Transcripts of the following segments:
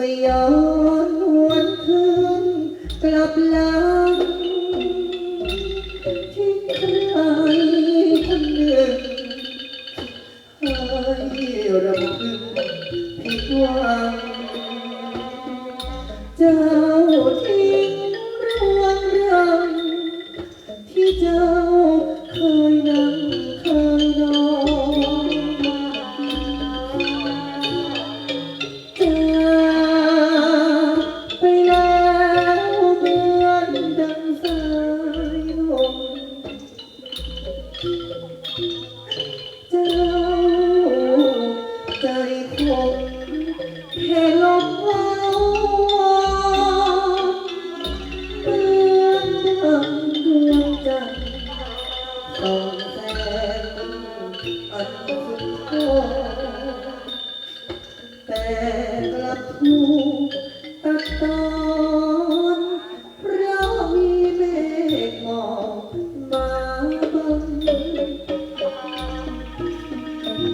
ไม่ย้อนหวนคืนกลับหลังที่ใครคนหนึ่งให้รำพึงผิดหวังเจ้าทิ้งร่วงรังที่เจ้า เจ้าใจคงแค่ลมว้าเมื่อนดังดวงจันทร์ส่องแสงอันสุดโทแต่กลับถูกตัดตอน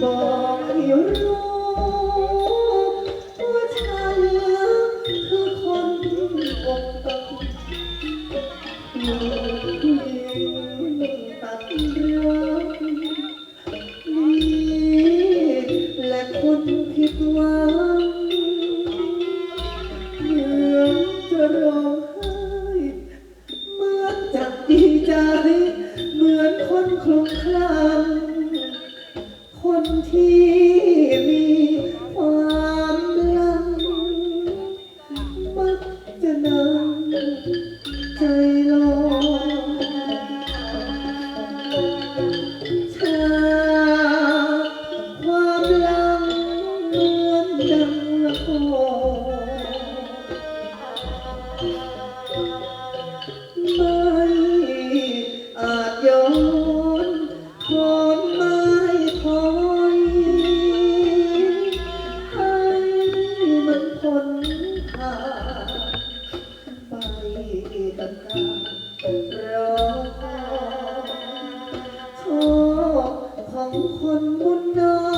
บอกให้รู้ว่าฉันคือคนอกตักอยู่ที่ตัดรักนี่และคนผิดหวังเหมือนจะร้องไห้เหมือนจะดีใจ เหมือนคนคลุ้มคลั่ง จะนั่งใจลอยชาความลังเหดังละครไม่อาจย้อนพอ คนบนนอ